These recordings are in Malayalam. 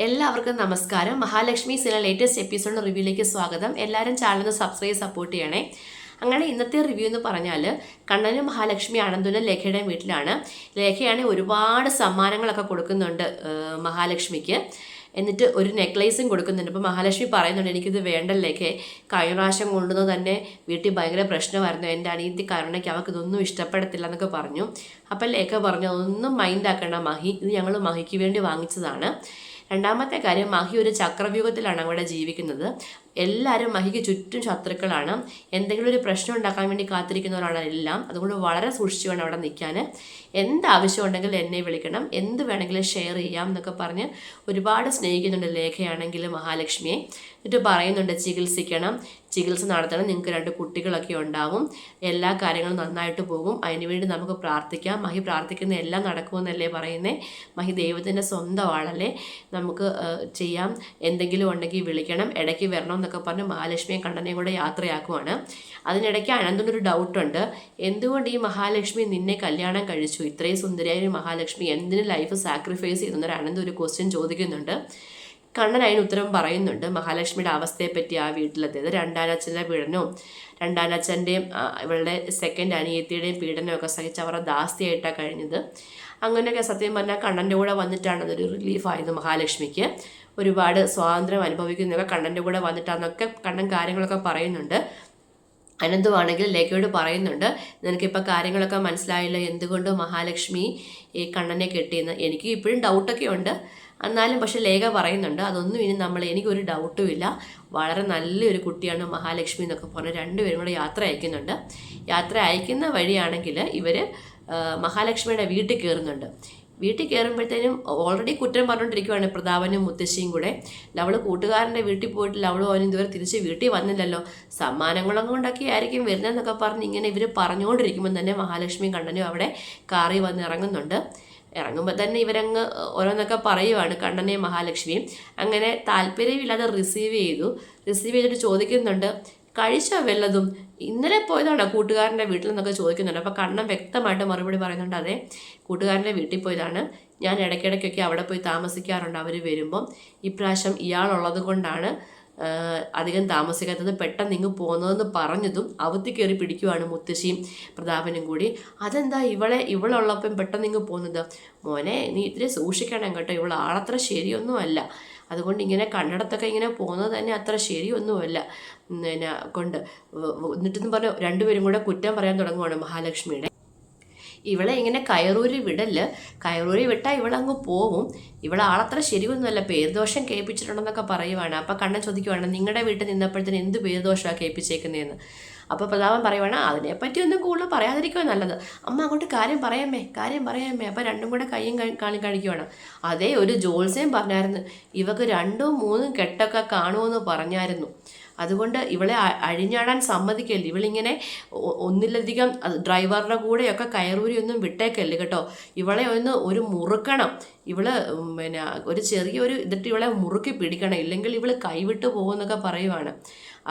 എല്ലാവർക്കും നമസ്കാരം. മഹാലക്ഷ്മി സിനിമ ലേറ്റസ്റ്റ് എപ്പിസോഡ് റിവ്യൂയിലേക്ക് സ്വാഗതം. എല്ലാവരും ചാനൽ സബ്സ്ക്രൈബ് സപ്പോർട്ട് ചെയ്യണേ. അങ്ങനെ ഇന്നത്തെ റിവ്യൂ എന്ന് പറഞ്ഞാൽ കണ്ണനും മഹാലക്ഷ്മി ആനന്ദനും ലേഖയുടെ വീട്ടിലാണ്. ലേഖയാണെങ്കിൽ ഒരുപാട് സമ്മാനങ്ങളൊക്കെ കൊടുക്കുന്നുണ്ട് മഹാലക്ഷ്മിക്ക്. എന്നിട്ട് ഒരു നെക്ലേസും കൊടുക്കുന്നുണ്ട്. അപ്പോൾ മഹാലക്ഷ്മി പറയുന്നുണ്ട് എനിക്കിത് വേണ്ടല്ലേക്ക് കഴിഞ്ഞ പ്രാവശ്യം കൊണ്ടുവന്ന് തന്നെ വീട്ടിൽ ഭയങ്കര പ്രശ്നമായിരുന്നു. എന്റെ അനിയത്തി കരുണയ്ക്ക് അവൾക്ക് ഇതൊന്നും ഇഷ്ടപ്പെടത്തില്ല എന്നൊക്കെ പറഞ്ഞു. അപ്പം ലേഖ പറഞ്ഞു അതൊന്നും മൈൻഡ് മഹി. ഇത് ഞങ്ങൾ മഹിക്ക് വേണ്ടി വാങ്ങിച്ചതാണ്. രണ്ടാമത്തെ കാര്യം മഹി ഒരു ചക്രവ്യൂഹത്തിലാണ് അവിടെ ജീവിക്കുന്നത്. എല്ലാവരും മഹിക്ക് ചുറ്റും ശത്രുക്കളാണ്. എന്തെങ്കിലും ഒരു പ്രശ്നം ഉണ്ടാക്കാൻ വേണ്ടി കാത്തിരിക്കുന്നവരാണ് എല്ലാം. അതുകൊണ്ട് വളരെ സൂക്ഷിച്ചു വേണം അവിടെ നിൽക്കാൻ. എന്ത് ആവശ്യം ഉണ്ടെങ്കിലും എന്നെ വിളിക്കണം. എന്ത് വേണമെങ്കിലും ഷെയർ ചെയ്യാം എന്നൊക്കെ പറഞ്ഞ് ഒരുപാട് സ്നേഹിക്കുന്നുണ്ട് ലേഖയാണെങ്കിലും മഹാലക്ഷ്മിയെ. എന്നിട്ട് പറയുന്നുണ്ട് ചികിത്സിക്കണം. ചികിത്സ നടത്തണം. നിങ്ങൾക്ക് രണ്ട് കുട്ടികളൊക്കെ ഉണ്ടാവും. എല്ലാ കാര്യങ്ങളും നന്നായിട്ട് പോകും. അതിനുവേണ്ടി നമുക്ക് പ്രാർത്ഥിക്കാം. മഹി പ്രാർത്ഥിക്കുന്ന എല്ലാം നടക്കുമെന്നല്ലേ പറയുന്നേ. മഹി ദൈവത്തിന്റെ സ്വന്തം ആളല്ലേ. നമുക്ക് ചെയ്യാം. എന്തെങ്കിലും ഉണ്ടെങ്കിൽ വിളിക്കണം. ഇടയ്ക്ക് വരണം. എന്നൊക്കെ പറഞ്ഞ് മഹാലക്ഷ്മിയെ കണ്ണനെയും കൂടെ യാത്രയാക്കുവാണ്. അതിനിടയ്ക്ക് അനന്തനൊരു ഡൗട്ടുണ്ട് എന്തുകൊണ്ട് ഈ മഹാലക്ഷ്മി നിന്നെ കല്യാണം കഴിച്ചു? ഇത്രയും സുന്ദരിയായ ഒരു മഹാലക്ഷ്മി എന്തിന് ലൈഫ് സാക്രിഫൈസ് ചെയ്തെന്നൊരു അനന്ത ഒരു ക്വസ്റ്റ്യൻ ചോദിക്കുന്നുണ്ട്. കണ്ണൻ അതിന് ഉത്തരം പറയുന്നുണ്ട്. മഹാലക്ഷ്മിയുടെ അവസ്ഥയെപ്പറ്റി ആ വീട്ടിലെത്തിയത് രണ്ടാനച്ഛന്റെ പീഡനവും രണ്ടാനച്ഛന്റെയും ഇവളുടെ സെക്കൻഡ് അനിയത്തിയുടെയും പീഡനമൊക്കെ സഹിച്ച് അവരുടെ ദാസ്തിയായിട്ടാണ് കഴിഞ്ഞത്. അങ്ങനെയൊക്കെ സത്യം പറഞ്ഞാൽ കണ്ണന്റെ കൂടെ വന്നിട്ടാണ് അതൊരു റിലീഫായത് മഹാലക്ഷ്മിക്ക്. ഒരുപാട് സ്വാതന്ത്ര്യം അനുഭവിക്കുന്നതൊക്കെ കണ്ണന്റെ കൂടെ വന്നിട്ടാന്നൊക്കെ കണ്ണൻ കാര്യങ്ങളൊക്കെ പറയുന്നുണ്ട്. അനന്തുവാണെങ്കിൽ ലേഖയോട് പറയുന്നുണ്ട് നിനക്കിപ്പോൾ കാര്യങ്ങളൊക്കെ മനസ്സിലായില്ല? എന്തുകൊണ്ട് മഹാലക്ഷ്മി ഈ കണ്ണനെ കെട്ടിയെന്ന്? എനിക്ക് ഇപ്പോഴും ഡൗട്ടൊക്കെ ഉണ്ട്. എന്നാലും പക്ഷെ ലേഖ പറയുന്നുണ്ട് അതൊന്നും ഇനി നമ്മൾ എനിക്കൊരു ഡൗട്ടും ഇല്ല. വളരെ നല്ലൊരു കുട്ടിയാണ് മഹാലക്ഷ്മി എന്നൊക്കെ പറഞ്ഞ് രണ്ടുപേരും കൂടെ യാത്ര അയക്കുന്നുണ്ട്. യാത്ര അയക്കുന്ന വഴിയാണെങ്കിൽ ഇവർ മഹാലക്ഷ്മിയുടെ വീട്ടിൽ കയറുന്നുണ്ട്. വീട്ടിൽ കയറുമ്പോഴത്തേനും ഓൾറെഡി കുറ്റം പറഞ്ഞുകൊണ്ടിരിക്കുവാണ് പ്രതാപനും മുത്തശ്ശിയും കൂടെ. ലവൾ കൂട്ടുകാരന്റെ വീട്ടിൽ പോയിട്ട് ലവളും അവനും ഇതുവരെ തിരിച്ച് വീട്ടിൽ വന്നില്ലല്ലോ. സമ്മാനങ്ങളും കൊണ്ടൊക്കെ ആയിരിക്കും വരുന്നതെന്നൊക്കെ പറഞ്ഞ് ഇങ്ങനെ ഇവർ പറഞ്ഞുകൊണ്ടിരിക്കുമ്പോൾ തന്നെ മഹാലക്ഷ്മി കണ്ണനും അവിടെ കാറി വന്ന് ഇറങ്ങുന്നുണ്ട്. ഇറങ്ങുമ്പോൾ തന്നെ ഇവരങ്ങ് ഓരോന്നൊക്കെ പറയുവാണ് കണ്ണനെയും മഹാലക്ഷ്മിയും. അങ്ങനെ താല്പര്യമില്ലാതെ റിസീവ് ചെയ്തു. റിസീവ് ചെയ്തിട്ട് ചോദിക്കുന്നുണ്ട് കഴിച്ചോ വല്ലതും ഇന്നലെ പോയതാണോ കൂട്ടുകാരന്റെ വീട്ടിൽ നിന്നൊക്കെ ചോദിക്കുന്നുണ്ട്. അപ്പോൾ കണ്ണം വ്യക്തമായിട്ട് മറുപടി പറയുന്നുണ്ട് അതെ കൂട്ടുകാരന്റെ വീട്ടിൽ പോയതാണ്. ഞാൻ ഇടയ്ക്കിടയ്ക്കൊക്കെ അവിടെ പോയി താമസിക്കാറുണ്ട് അവർ വരുമ്പം. ഇപ്രാവശ്യം ഇയാളുള്ളത് കൊണ്ടാണ് അധികം താമസിക്കാത്തത്. പെട്ടെന്ന് ഇങ്ങ് പോകുന്നതെന്ന് പറഞ്ഞതും അവത്തി കയറി പിടിക്കുവാണ് മുത്തശ്ശിയും പ്രതാപനും കൂടി. അതെന്താ ഇവളെ ഇവളുള്ളപ്പം പെട്ടെന്ന് ഇങ്ങ് പോകുന്നത് മോനെ നീ ഇത്തിരി സൂക്ഷിക്കണം കേട്ടോ. ഇവൾ ആളത്ര ശരിയൊന്നും അല്ല അതുകൊണ്ട് ഇങ്ങനെ കണ്ണടത്തൊക്കെ ഇങ്ങനെ പോകുന്നത് തന്നെ അത്ര ശരിയൊന്നുമല്ല. പിന്നെ കൊണ്ട് എന്നിട്ടെന്ന് പറഞ്ഞ് രണ്ടുപേരും കൂടെ കുറ്റം പറയാൻ തുടങ്ങുവാണ് മഹാലക്ഷ്മിയുടെ. ഇവളെ ഇങ്ങനെ കയറൂരി വിടൽ കയറൂരി വിട്ടാൽ ഇവളങ്ങ് പോവും. ഇവളെ ആളത്ര ശരിയൊന്നുമല്ല പേർദോഷം കേൾപ്പിച്ചിട്ടുണ്ടെന്നൊക്കെ പറയുവാണ്. അപ്പം കണ്ണൻ ചോദിക്കുവാണ് നിങ്ങളുടെ വീട്ടിൽ നിന്നപ്പോഴത്തേന് എന്ത് പേർദോഷമാണ് കേൾപ്പിച്ചേക്കുന്നതെന്ന് അപ്പോൾ പ്രതാപൻ പറയുവാണ് അതിനെപ്പറ്റി ഒന്നും കൂടുതൽ പറയാതിരിക്കുക നല്ലത്. അമ്മ അങ്ങോട്ട് കാര്യം പറയാമേ കാര്യം പറയാമേ അപ്പോൾ രണ്ടും കൂടെ കയ്യും കാണി കാണിക്കുവാണ് അതേ ഒരു ജോത്സ്യം പറഞ്ഞായിരുന്നു. ഇവക്ക് രണ്ടും മൂന്നും കെട്ടൊക്കെ കാണുമെന്ന് പറഞ്ഞായിരുന്നു. അതുകൊണ്ട് ഇവളെ അഴിഞ്ഞാടാൻ സമ്മതിക്കല്ലേ ഇവളിങ്ങനെ ഒന്നിലധികം ഡ്രൈവറുടെ കൂടെയൊക്കെ കയറൂരി ഒന്നും വിട്ടേക്കല്ലേ കേട്ടോ. ഇവളെ ഒന്ന് ഒരു മുറുക്കണം. ഇവൾ പിന്നെ ഒരു ചെറിയൊരു ഇതിട്ട് ഇവളെ മുറുക്കി പിടിക്കണം. ഇല്ലെങ്കിൽ ഇവൾ കൈവിട്ട് പോകുമെന്നൊക്കെ പറയുവാണ്.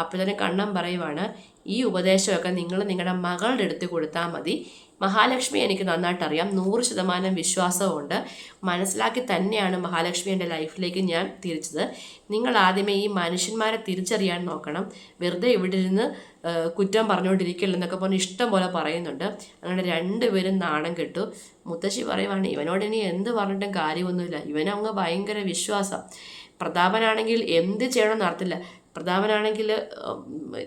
അപ്പോൾ തന്നെ കണ്ണം പറയുവാണ് ഈ ഉപദേശമൊക്കെ നിങ്ങൾ നിങ്ങളുടെ മകളുടെ അടുത്ത് കൊടുത്താൽ മതി. മഹാലക്ഷ്മി എനിക്ക് നന്നായിട്ട് അറിയാം നൂറ് ശതമാനം വിശ്വാസമുണ്ട്. മനസ്സിലാക്കി തന്നെയാണ് മഹാലക്ഷ്മി എന്റെ ലൈഫിലേക്ക് ഞാൻ തിരിച്ചത്. നിങ്ങൾ ആദ്യമേ ഈ മനുഷ്യന്മാരെ തിരിച്ചറിയാൻ നോക്കണം. വെറുതെ ഇവിടെ ഇരുന്ന് കുറ്റം പറഞ്ഞുകൊണ്ടിരിക്കില്ലെന്നൊക്കെ പറഞ്ഞ് ഇഷ്ടം പോലെ പറയുന്നുണ്ട്. അങ്ങനെ രണ്ടുപേരും നാണം കെട്ടു. മുത്തശ്ശി പറയുവാണ് ഇവനോട് ഇനി എന്ത് പറഞ്ഞിട്ടും കാര്യമൊന്നുമില്ല. ഇവനങ്ങ് ഭയങ്കര വിശ്വാസം. പ്രതാപനാണെങ്കിൽ എന്ത് ചെയ്യണമെന്ന് അറിയത്തില്ല. പ്രതാപനാണെങ്കിൽ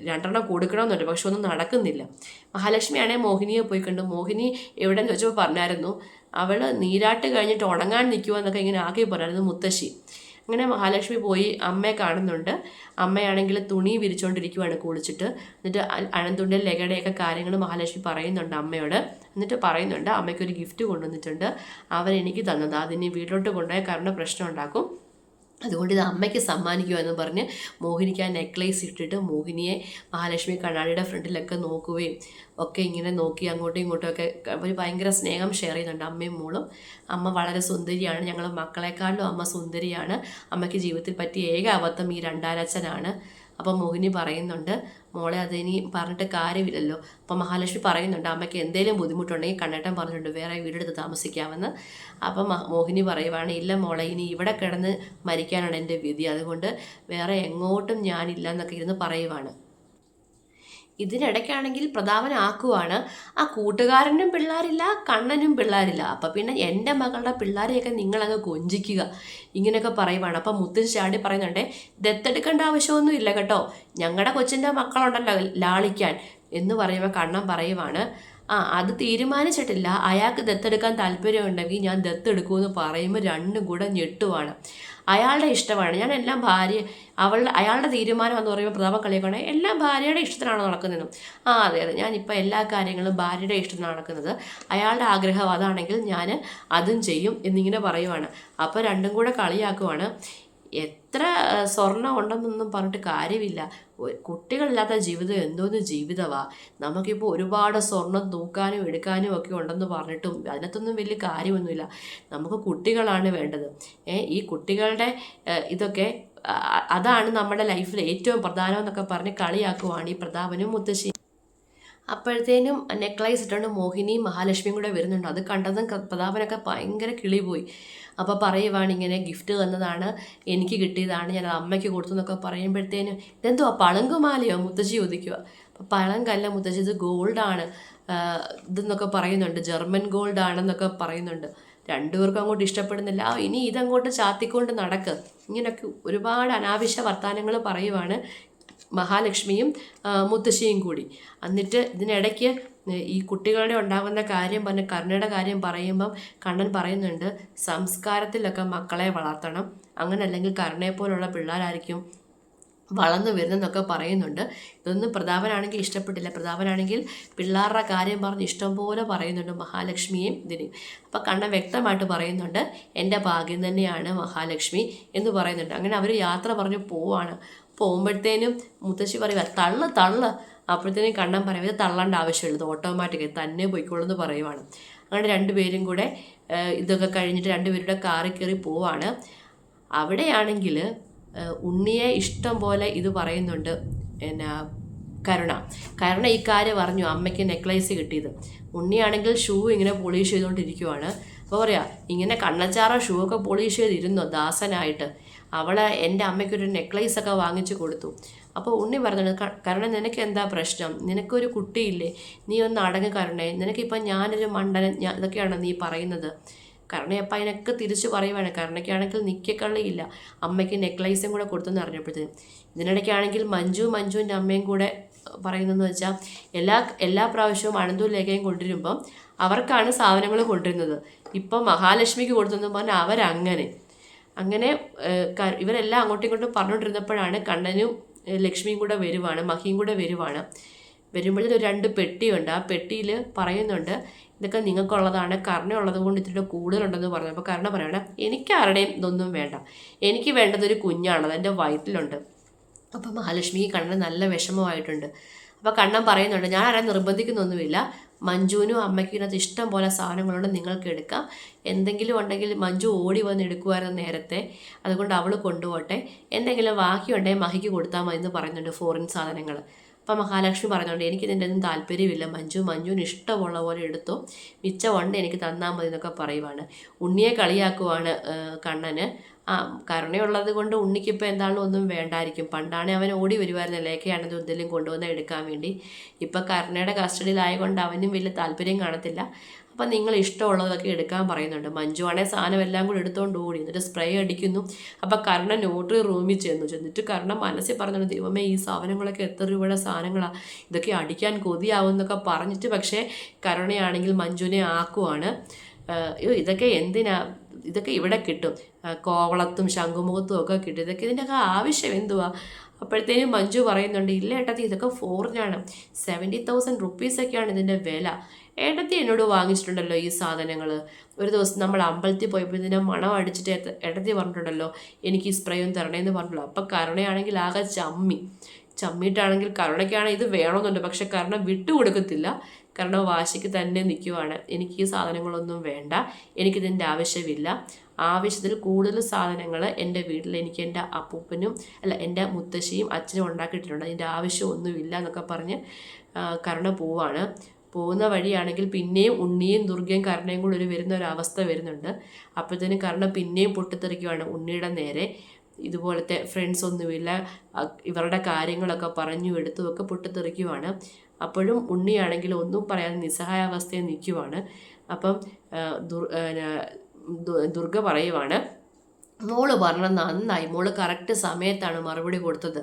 രണ്ടെണ്ണം കൊടുക്കണമെന്നുണ്ട് പക്ഷെ ഒന്നും നടക്കുന്നില്ല. മഹാലക്ഷ്മി ആണെങ്കിൽ മോഹിനിയെ പോയി കണ്ടു. മോഹിനി എവിടെയെന്ന് ചോദിച്ചപ്പോൾ പറഞ്ഞായിരുന്നു അവൾ നീരാട്ട് കഴിഞ്ഞിട്ട് ഉണങ്ങാൻ നിൽക്കുമോ എന്നൊക്കെ ഇങ്ങനെ ആക്കി പറഞ്ഞായിരുന്നു മുത്തശ്ശി. അങ്ങനെ മഹാലക്ഷ്മി പോയി അമ്മയെ കാണുന്നുണ്ട്. അമ്മയാണെങ്കിൽ തുണി വിരിച്ചുകൊണ്ടിരിക്കുവാണ് കുളിച്ചിട്ട്. എന്നിട്ട് അ- ലഗടയൊക്കെ കാര്യങ്ങൾ മഹാലക്ഷ്മി പറയുന്നുണ്ട് അമ്മയോട്. എന്നിട്ട് പറയുന്നുണ്ട് അമ്മയ്ക്കൊരു ഗിഫ്റ്റ് കൊണ്ടുവന്നിട്ടുണ്ട്. അവരെനിക്ക് തന്നത്. അതിനി വീട്ടിലോട്ട് കൊണ്ടുപോയ കാരണം പ്രശ്നം ഉണ്ടാക്കും. അതുകൊണ്ട് ഇത് അമ്മയ്ക്ക് സമ്മാനിക്കുക എന്ന് പറഞ്ഞ് മോഹിനിക്ക് ആ നെക്ലേസ് ഇട്ടിട്ട് മോഹിനിയെ മഹാലക്ഷ്മി കണ്ണാടിയുടെ ഫ്രണ്ടിലൊക്കെ നോക്കുകയും ഒക്കെ ഇങ്ങനെ നോക്കി അങ്ങോട്ടും ഇങ്ങോട്ടും ഒക്കെ അവർ ഭയങ്കര സ്നേഹം ഷെയർ ചെയ്യുന്നുണ്ട് അമ്മയും മോളും. അമ്മ വളരെ സുന്ദരിയാണ്. ഞങ്ങൾ മക്കളെക്കാളും അമ്മ സുന്ദരിയാണ്. അമ്മയ്ക്ക് ജീവിതത്തിൽ പറ്റിയ ഏക അബദ്ധം ഈ രണ്ടാരച്ചനാണ്. അപ്പം മോഹിനി പറയുന്നുണ്ട് മോളെ അതിനി പറഞ്ഞിട്ട് കാര്യമില്ലല്ലോ. അപ്പം മഹാലക്ഷ്മി പറയുന്നുണ്ട് അമ്മയ്ക്ക് എന്തെങ്കിലും ബുദ്ധിമുട്ടുണ്ടെങ്കിൽ കണ്ണേട്ടൻ പറഞ്ഞിട്ടുണ്ട് വേറെ വീടെടുത്ത് താമസിക്കാമെന്ന്. അപ്പം മോഹിനി പറയുവാണ് ഇല്ല മോളെ ഇനി ഇവിടെ കിടന്ന് മരിക്കാനാണ് എന്റെ വിധി. അതുകൊണ്ട് വേറെ എങ്ങോട്ടും ഞാനില്ല എന്നൊക്കെ ഇരുന്ന് പറയുവാണ്. ഇതിനിടയ്ക്കാണെങ്കിൽ പ്രതാപനാക്കുവാണ്. ആ കൂട്ടുകാരനും പിള്ളേരില്ല കണ്ണനും പിള്ളേരില്ല. അപ്പം പിന്നെ എന്റെ മകളുടെ പിള്ളേരെയൊക്കെ നിങ്ങളങ്ങ് കൊഞ്ചിക്കുക. ഇങ്ങനെയൊക്കെ പറയുവാണ്. അപ്പം മുത്തശ്ശി ചാടി പറയുന്നുണ്ട് ദത്തെടുക്കേണ്ട ആവശ്യമൊന്നും ഇല്ല കേട്ടോ. ഞങ്ങളുടെ കൊച്ചിന്റെ മക്കളുണ്ടല്ലോ ലാളിക്കാൻ. എന്ന് പറയുമ്പോൾ കണ്ണൻ പറയുവാണ് ആ അത് തീരുമാനിച്ചിട്ടില്ല. അയാൾക്ക് ദത്തെടുക്കാൻ താല്പര്യമുണ്ടെങ്കിൽ ഞാൻ ദത്തെടുക്കുമെന്ന് പറയുമ്പോൾ രണ്ടും കൂടെ ഞെട്ടുവാണ്. അയാളുടെ ഇഷ്ടമാണ്. ഞാൻ എല്ലാം ഭാര്യ അവളുടെ അയാളുടെ തീരുമാനം എന്ന് പറയുമ്പോൾ പ്രതാപം കളിയൊക്കെ എല്ലാം ഭാര്യയുടെ ഇഷ്ടത്തിനാണ് നടക്കുന്നതെന്നും ആ അതെ അതെ. ഞാനിപ്പോൾ എല്ലാ കാര്യങ്ങളും ഭാര്യയുടെ ഇഷ്ടത്തിന് നടക്കുന്നത്. അയാളുടെ ആഗ്രഹം അതാണെങ്കിൽ ഞാൻ അതും ചെയ്യും എന്നിങ്ങനെ പറയുവാണ്. അപ്പോൾ രണ്ടും കൂടെ കളിയാക്കുവാണ്. എത്ര സ്വർണം ഉണ്ടെന്നൊന്നും പറഞ്ഞിട്ട് കാര്യമില്ല. കുട്ടികളില്ലാത്ത ജീവിതം എന്തോന്ന് ജീവിതമാ നമുക്കിപ്പോൾ ഒരുപാട് സ്വർണം തൂക്കാനും എടുക്കാനും ഒക്കെ ഉണ്ടെന്ന് പറഞ്ഞിട്ടും അതിനകത്തൊന്നും വലിയ കാര്യമൊന്നുമില്ല. നമുക്ക് കുട്ടികളാണ് വേണ്ടത്. ഈ കുട്ടികളുടെ ഇതൊക്കെ അതാണ് നമ്മുടെ ലൈഫിൽ ഏറ്റവും പ്രധാനം എന്നൊക്കെ പറഞ്ഞ് കളിയാക്കുവാണ് ഈ പ്രതാപനും മുത്തശ്ശി അപ്പോഴത്തേനും നെക്ലൈസ് ഇട്ടുകൊണ്ട് മോഹിനിയും മഹാലക്ഷ്മിയും കൂടെ വരുന്നുണ്ട്. അത് കണ്ടതും പ്രതാപനൊക്കെ ഭയങ്കര കിളിപോയി. അപ്പോൾ പറയുവാണ് ഇങ്ങനെ ഗിഫ്റ്റ് തന്നതാണ് എനിക്ക് കിട്ടിയതാണ് ഞാൻ അമ്മയ്ക്ക് കൊടുത്തു എന്നൊക്കെ പറയുമ്പോഴത്തേനും ഇതെന്തുവാ പളുങ്കുമാലയോ? മുത്തശ്ശി ചോദിക്കുക അപ്പോൾ പളങ്കല്ല മുത്തശ്ശി ഇത് ഗോൾഡാണ് ഇതെന്നൊക്കെ പറയുന്നുണ്ട്. ജർമ്മൻ ഗോൾഡ് ആണെന്നൊക്കെ പറയുന്നുണ്ട്. രണ്ടുപേർക്കും അങ്ങോട്ട് ഇഷ്ടപ്പെടുന്നില്ല. ഇനി ഇതങ്ങോട്ട് ചാത്തിക്കൊണ്ട് നടക്ക്. ഇങ്ങനെയൊക്കെ ഒരുപാട് അനാവശ്യ വർത്തമാനങ്ങൾ പറയുവാണ്. മഹാലക്ഷ്മിയും മുത്തശ്ശിയും കൂടി. എന്നിട്ട് ഇതിനിടയ്ക്ക് ഈ കുട്ടികളുടെ ഉണ്ടാകുന്ന കാര്യം പറഞ്ഞ് കരുണയുടെ കാര്യം പറയുമ്പം കണ്ണൻ പറയുന്നുണ്ട് സംസ്കാരത്തിലൊക്കെ മക്കളെ വളർത്തണം. അങ്ങനെ അല്ലെങ്കിൽ കരുണയെപ്പോലുള്ള പിള്ളേരായിരിക്കും വളർന്നു വരുന്നെന്നൊക്കെ പറയുന്നുണ്ട്. ഇതൊന്നും പ്രതാപനാണെങ്കിൽ ഇഷ്ടപ്പെട്ടില്ല. പ്രതാപനാണെങ്കിൽ പിള്ളേരുടെ കാര്യം പറഞ്ഞ് ഇഷ്ടംപോലെ പറയുന്നുണ്ട് മഹാലക്ഷ്മിയും ഇതിനെയും അപ്പം കണ്ണൻ വ്യക്തമായിട്ട് പറയുന്നുണ്ട് എന്റെ ഭാഗ്യം തന്നെയാണ് മഹാലക്ഷ്മി എന്ന് പറയുന്നുണ്ട്. അങ്ങനെ അവർ യാത്ര പറഞ്ഞ് പോവാണ്. പോകുമ്പോഴത്തേനും മുത്തശ്ശി പറയുക തള്ള് തള്ള്. അപ്പോഴത്തേനും കണ്ണൻ പറയും തള്ളേണ്ട ആവശ്യമുള്ളത് ഓട്ടോമാറ്റിക് തന്നെ എന്ന് പറയുവാണ്. അങ്ങനെ രണ്ടുപേരും കൂടെ ഇതൊക്കെ കഴിഞ്ഞിട്ട് രണ്ടുപേരുടെ കാറിൽ കയറി പോവാണ്. അവിടെയാണെങ്കിൽ ഉണ്ണിയെ ഇഷ്ടം പോലെ ഇത് പറയുന്നുണ്ട് എന്നാ കരുണ. കരുണ ഈ കാര്യം പറഞ്ഞു അമ്മയ്ക്ക് നെക്ലേസ് കിട്ടിയത്. ഉണ്ണിയാണെങ്കിൽ ഷൂ ഇങ്ങനെ പോളിഷ് ചെയ്തുകൊണ്ടിരിക്കുവാണ്. അപ്പോൾ പറയാ ഇങ്ങനെ കണ്ണച്ചാറ ഷൂ ഒക്കെ പോളിഷ് ചെയ്തിരുന്നോ ദാസനായിട്ട്? അവളെ എന്റെ അമ്മയ്ക്കൊരു നെക്ലേസ് ഒക്കെ വാങ്ങിച്ചു കൊടുത്തു. അപ്പോൾ ഉണ്ണി പറഞ്ഞു കരുണ നിനക്ക് എന്താ പ്രശ്നം? നിനക്കൊരു കുട്ടിയില്ലേ? നീ ഒന്ന് അടങ്ങി കരുണേ. നിനക്കിപ്പോൾ ഞാനൊരു മണ്ടനൻ ഞാൻ ഇതൊക്കെയാണ് നീ പറയുന്നത്? കരുണയപ്പം അതിനൊക്കെ തിരിച്ചു പറയുവാണ്. കരുണയ്ക്കാണെങ്കിൽ നിൽക്കക്കള്ളിയില്ല അമ്മയ്ക്ക് നെക്ലേസും കൂടെ കൊടുത്തെന്ന് അറിഞ്ഞപ്പോഴത്തേന്. ഇതിനിടയ്ക്കാണെങ്കിൽ മഞ്ജു മഞ്ജുവിന്റെ അമ്മയും കൂടെ പറയുന്നതെന്ന് വെച്ചാൽ എല്ലാ എല്ലാ പ്രാവശ്യവും അനന്തു ലേഖയും കൊണ്ടുവരുമ്പം അവർക്കാണ് സാധനങ്ങൾ കൊണ്ടുവരുന്നത്. ഇപ്പം മഹാലക്ഷ്മിക്ക് കൊടുത്തെന്ന് പറഞ്ഞാൽ അവരങ്ങനെ. അങ്ങനെ ഇവരെല്ലാം അങ്ങോട്ടും ഇങ്ങോട്ടും പറഞ്ഞുകൊണ്ടിരുന്നപ്പോഴാണ് കണ്ണനും ലക്ഷ്മിയും കൂടെ വരുവാണ് മഹിയും കൂടെ വരുവാണ്. വരുമ്പോഴത്തേനും ഒരു രണ്ട് പെട്ടിയുണ്ട്. ആ പെട്ടിയിൽ പറയുന്നുണ്ട് ഇതൊക്കെ നിങ്ങൾക്കുള്ളതാണ് കർണയുള്ളത് കൊണ്ട് ഇത്തിരി കൂടുതലുണ്ടെന്ന് പറഞ്ഞു. അപ്പോൾ കർണ പറയണം എനിക്ക് ആരുടെയും ഇതൊന്നും വേണ്ട. എനിക്ക് വേണ്ടത് ഒരു കുഞ്ഞാണ് അതെന്റെ വയറ്റിലുണ്ട്. അപ്പോൾ മഹാലക്ഷ്മിക്ക് കണ്ണൻ നല്ല വിഷമമായിട്ടുണ്ട്. അപ്പോൾ കണ്ണൻ പറയുന്നുണ്ട് ഞാൻ ആരെ നിർബന്ധിക്കുന്നൊന്നുമില്ല. മഞ്ജുവിനും അമ്മയ്ക്കും ഇതിനകത്ത് ഇഷ്ടം പോലെ സാധനങ്ങളുണ്ട് നിങ്ങൾക്ക് എടുക്കാം. എന്തെങ്കിലും ഉണ്ടെങ്കിൽ മഞ്ജു ഓടി വന്ന് എടുക്കുമായിരുന്നു നേരത്തെ. അതുകൊണ്ട് അവൾ കൊണ്ടുപോട്ടെ. എന്തെങ്കിലും ബാക്കിയുണ്ടെങ്കിൽ മഹിക്ക് കൊടുത്താൽ മതി എന്ന് പറയുന്നുണ്ട് ഫോറിൻ സാധനങ്ങൾ. അപ്പം മഹാലക്ഷ്മി പറഞ്ഞുകൊണ്ട് എനിക്ക് ഇതിന്റെ ഒന്നും താല്പര്യമില്ല മഞ്ജു. മഞ്ജുവിന് ഇഷ്ടമുള്ള പോലെ എടുത്തു. മിച്ചമുണ്ട് എനിക്ക് തന്നാൽ മതി എന്നൊക്കെ പറയുവാണ്. ഉണ്ണിയെ കളിയാക്കുവാണ് കണ്ണന്. ആ കരുണയുള്ളത് കൊണ്ട് ഉണ്ണിക്കിപ്പോൾ എന്താണോ ഒന്നും വേണ്ടായിരിക്കും. പണ്ടാണ് അവൻ ഓടി വരുമായിരുന്നു ലേഖയാണെന്ന് എന്തെങ്കിലും കൊണ്ടുവന്ന് എടുക്കാൻ വേണ്ടി. ഇപ്പം കരുണയുടെ കസ്റ്റഡിയിലായതുകൊണ്ട് അവനും വലിയ താല്പര്യം കാണത്തില്ല. അപ്പം നിങ്ങൾ ഇഷ്ടമുള്ളതൊക്കെ എടുക്കാൻ പറയുന്നുണ്ട്. മഞ്ജു ആണെങ്കിൽ സാധനം എല്ലാം കൂടി എടുത്തുകൊണ്ട് ഓടി എന്നിട്ട് സ്പ്രേ അടിക്കുന്നു. അപ്പം കരുണ നോട്ട് റൂമിൽ ചെന്നു. ചെന്നിട്ട് കരുണ മനസ്സിൽ പറഞ്ഞു ദൈവമേ ഈ സാധനങ്ങളൊക്കെ എത്ര രൂപയുടെ സാധനങ്ങളാണ് ഇതൊക്കെ അടിക്കാൻ കൊതിയാവും എന്നൊക്കെ പറഞ്ഞിട്ട് പക്ഷേ കരുണയാണെങ്കിൽ മഞ്ജുവിനെ ആക്കുവാണ്. ഇതൊക്കെ എന്തിനാ? ഇതൊക്കെ ഇവിടെ കിട്ടും. കോവളത്തും ശംഖുമുഖത്തും ഒക്കെ കിട്ടും. ഇതൊക്കെ ഇതിന്റെയൊക്കെ ആവശ്യം എന്തുവാ? അപ്പോഴത്തേനും മഞ്ജു പറയുന്നുണ്ട് ഇല്ല ഏട്ടത്തി ഇതൊക്കെ ഫോറിനാണ് സെവന്റി തൗസൻഡ് റുപ്പീസൊക്കെയാണ് ഇതിന്റെ വില. ഏട്ടത്തി എന്നോട് വാങ്ങിച്ചിട്ടുണ്ടല്ലോ ഈ സാധനങ്ങൾ ഒരു ദിവസം നമ്മൾ അമ്പലത്തിൽ പോയപ്പോൾ ഇതിനെ മണം അടിച്ചിട്ട് ഏട്ടത്തി പറഞ്ഞിട്ടുണ്ടല്ലോ എനിക്ക് ഈ സ്പ്രേ ഒന്നും തരണേന്ന് പറഞ്ഞിട്ടുള്ളൂ. അപ്പം കരുണയാണെങ്കിൽ ആകെ ചമ്മി. ചമ്മിയിട്ടാണെങ്കിൽ കരുണയ്ക്കാണ് ഇത് വേണമെന്നുണ്ട്. പക്ഷെ കരുണ വിട്ടുകൊടുക്കത്തില്ല. കരുണ വാശിക്ക് തന്നെ നിൽക്കുവാണ്. എനിക്ക് ഈ സാധനങ്ങളൊന്നും വേണ്ട. എനിക്കിതിന്റെ ആവശ്യമില്ല. ആവശ്യത്തിൽ കൂടുതൽ സാധനങ്ങൾ എന്റെ വീട്ടിൽ എനിക്ക് എന്റെ അപ്പൂപ്പനും അല്ല എന്റെ മുത്തശ്ശിയും അച്ഛനും ഉണ്ടാക്കിയിട്ടുണ്ട്. അതിന്റെ ആവശ്യമൊന്നുമില്ല എന്നൊക്കെ പറഞ്ഞ് കരുണ പോവാണ്. പോകുന്ന വഴിയാണെങ്കിൽ പിന്നെയും ഉണ്ണിയും ദുർഗയും കരുണയും കൂടി ഒരു വരുന്ന ഒരു അവസ്ഥ വരുന്നുണ്ട്. അപ്പോഴത്തേനും കരുണ പിന്നെയും പൊട്ടിത്തെറിക്കുവാണ് ഉണ്ണിയുടെ നേരെ. ഇതുപോലത്തെ ഫ്രണ്ട്സ് ഒന്നുമില്ല. ഇവരുടെ കാര്യങ്ങളൊക്കെ പറഞ്ഞു എടുത്തും ഒക്കെ പൊട്ടിത്തെറിക്കുവാണ്. അപ്പോഴും ഉണ്ണിയാണെങ്കിൽ ഒന്നും പറയാതെ നിസ്സഹായാവസ്ഥയിൽ നിൽക്കുവാണ്. അപ്പം ദുർഗ പറയുവാണ് മോൾ പറഞ്ഞത് നന്നായി. മോൾ കറക്റ്റ് സമയത്താണ് മറുപടി കൊടുത്തത്.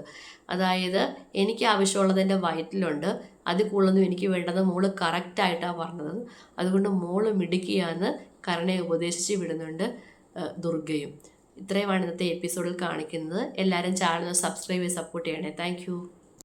അതായത് എനിക്ക് ആവശ്യമുള്ളത് എന്റെ വയറ്റിലുണ്ട്. അതിൽ കൂടുതലൊന്നും എനിക്ക് വേണ്ടത് മോൾ കറക്റ്റായിട്ടാണ് പറഞ്ഞത്. അതുകൊണ്ട് മോൾ മിടുക്കിയാന്ന് കരണയെ ഉപദേശിച്ച് വിടുന്നുണ്ട് ദുർഗയും. ഇത്രയുമാണ് ഇന്നത്തെ എപ്പിസോഡിൽ കാണിക്കുന്നത്. എല്ലാവരും ചാനൽ സബ്സ്ക്രൈബ് ചെയ്ത് സപ്പോർട്ട് ചെയ്യണേ. താങ്ക്